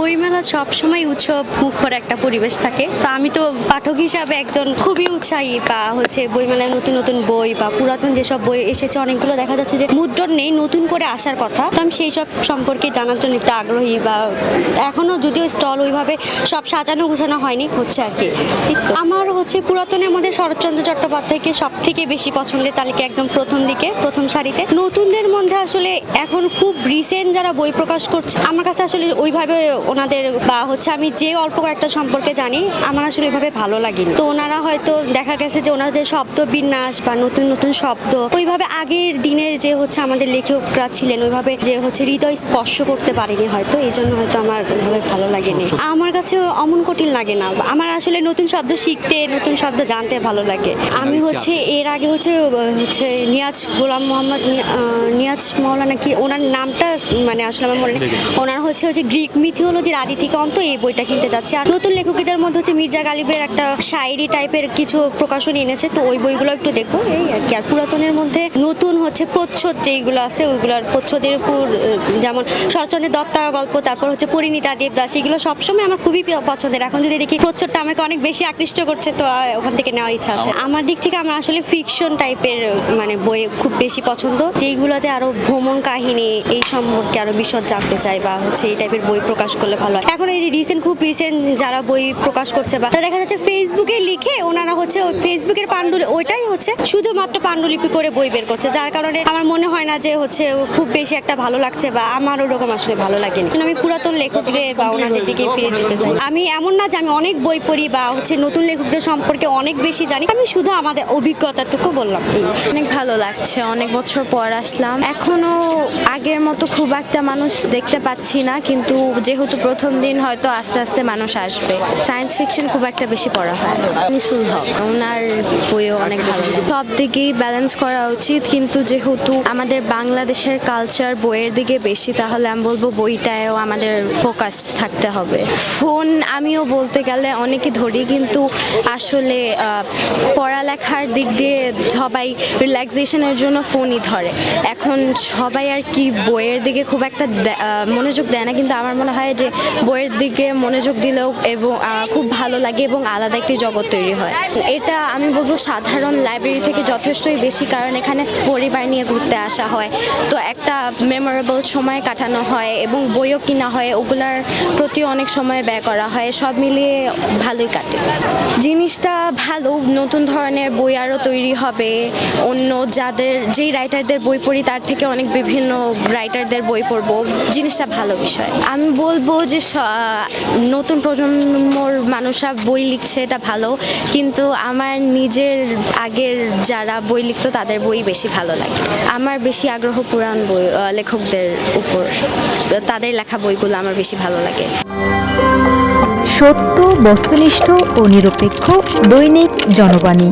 বইমেলা সবসময় উৎসব মুখর একটা পরিবেশ থাকে। তো আমি তো পাঠক হিসাবে একজন খুবই উৎসাহী বা হচ্ছে বইমেলায় নতুন নতুন বই বা পুরাতন যেসব বই এসেছে, অনেকগুলো দেখা যাচ্ছে যে মুদ্রণ নেই, নতুন করে আসার কথা। তো আমি সেই সব সম্পর্কে জানার জন্য একটু আগ্রহী বা এখনও যদিও স্টল ওইভাবে সব সাজানো গোছানো হয়নি, হচ্ছে আর কি। আমার হচ্ছে পুরাতনের মধ্যে শরৎচন্দ্র চট্টোপাধ্যায়কে সব থেকে বেশি পছন্দের তালিকা একদম প্রথম দিকে, প্রথম সারিতে। নতুনদের মধ্যে আসলে এখন খুব রিসেন্ট যারা বই প্রকাশ করছে, আমার কাছে আসলে ওইভাবে ওনাদের বা হচ্ছে আমি যে অল্প কয়েকটা সম্পর্কে জানি আমার আসলে ওইভাবে ভালো লাগেনি। তো ওনারা হয়তো দেখা গেছে যে ওনাদের শব্দ বিন্যাস বা নতুন নতুন শব্দ ওইভাবে আগের দিনের যে হচ্ছে আমাদের লেখকরা ছিলেন ওইভাবে যে হচ্ছে হৃদয় স্পর্শ করতে পারেনি হয়তো এই জন্য হয়তো আমার ওইভাবে ভালো লাগেনি। আমার কাছে অমন কঠিন লাগে না। আমার আসলে নতুন শব্দ শিখতে নতুন শব্দ জানতে ভালো লাগে। আমি হচ্ছে এর আগে হচ্ছে হচ্ছে নিয়াজ গোলাম মোহাম্মদ নিয়াজ মৌলানা কি ওনার নামটা মানে আসলে আমার মনে নেই। ওনার হচ্ছে হচ্ছে গ্রিক মিথিওলজির আদি থেকে অন্ত এই বইটা কিনতে যাচ্ছি। আর নতুন লেখকদের মধ্যে হচ্ছে মির্জা গালিবের একটা শায়েরি টাইপের কিছু প্রকাশনী এনেছে তো ওই বইগুলো একটু দেখব এই আর কি। আর পুরাতনের মধ্যে নতুন হচ্ছে প্রচ্ছদ যেইগুলো আছে ওইগুলোর প্রচ্ছদের উপর যেমন শরৎচন্দ্রের দত্তা গল্প তারপর হচ্ছে পরিণীতা দেবদাস এগুলো সবসময় আমার খুবই পছন্দের। এখন যদি দেখি প্রচ্ছদটা আমাকে অনেক বেশি আকৃষ্ট করছে তো ওখান থেকে নেওয়ার ইচ্ছা আছে। আমার দিক থেকে আমার আসলে ফিকশন টাইপের মানে বই খুব বেশি পছন্দ। যেইগুলোতে আরও ভ্রমণ কাহিনী এই সম্পর্কে আরও বিশদ জানতে চাই বা হচ্ছে এই টাইপের বই প্রকাশ করলে ভালো হয়। এখন এই রিসেন্ট খুব রিসেন্ট যারা বই প্রকাশ করছে বা দেখা যাচ্ছে ফেসবুকে লিখে ওনারা হচ্ছে ওই ফেসবুকের পাণ্ডুলি ওইটাই হচ্ছে শুধুমাত্র পাণ্ডুলিপি করে বই বের করছে। যার কারণে আমার মনে হয় না যে হচ্ছে খুব বেশি একটা ভালো লাগছে বা আমার ওরকম আসলে ভালো লাগেনি। আমি পুরাতন লেখকদের বা ওনাদের দিকে ফিরে যেতে চাই। আমি এমন না যে আমি অনেক বই পড়ি বা হচ্ছে নতুন লেখকদের সম্পর্কে অনেক বেশি জানি। আমি শুধু আমাদের অভিজ্ঞতাটুকু বললাম। অনেক ভালো লাগছে। অনেক বছর পর আসলাম। এখনও আগের মতো খুব একটা মানুষ দেখতে পাচ্ছি না। কিন্তু যেহেতু প্রথম দিন হয়তো আস্তে আস্তে মানুষ আসবে। সায়েন্স ফিকশন খুব একটা বেশি পড়া হয় নিশুল হক ওনার বইও অনেক ভালো সব দিকেই ব্যালেন্স করা উচিত কিন্তু যেহেতু আমাদের বাংলাদেশের কালচার বইয়ের দিকে বেশি তাহলে আমি বলব বইটায়ও আমাদের ফোকাস থাকতে হবে। ফোন আমিও বলতে গেলে অনেকে ধরি কিন্তু আসলে পড়ালেখার দিক দিয়ে সবাই রিল্যাক্সেশনের জন্য ফোনই ধরে। এখন সবাই আর কি বইয়ের দিকে খুব একটা মনোযোগ দেয় না কিন্তু আমার মনে হয় যে বইয়ের দিকে মনোযোগ দিলেও এবং খুব ভালো লাগে এবং আলাদা একটি জগৎ তৈরি হয়। এটা আমি বলব সাধারণ লাইব্রেরি থেকে যথেষ্টই বেশি কারণ এখানে পরিবার নিয়ে ঘুরতে আসা হয়। তো একটা মেমোরেবল সময় কাটানো হয় এবং বইও কিনা হয়, ওগুলার প্রতি অনেক সময় ব্যয় করা হয়, সব মিলিয়ে ভালোই কাটে। জিনিসটা ভালো, নতুন ধরনের বই আরও তৈরি হবে। অন্য যাদের, যেই রাইটারদের বই পড়ি তার থেকে অনেক বিভিন্ন রাইটারদের বই পড়ব। জিনিসটা ভালো বিষয়। আমি বলব যে নতুন প্রজন্মর মানুষরা বই লিখছে, এটা ভালো। কিন্তু আমার নিজের আগের যারা বই লিখতো, তাদের বই বেশি ভালো লাগে। আমার বেশি আগ্রহ পুরাণ বই লেখকদের উপর। তাদের লেখা বইগুলো আমার বেশি ভালো লাগে। সত্য, বস্তুনিষ্ঠ ও নিরপেক্ষ দৈনিক জনবাণী।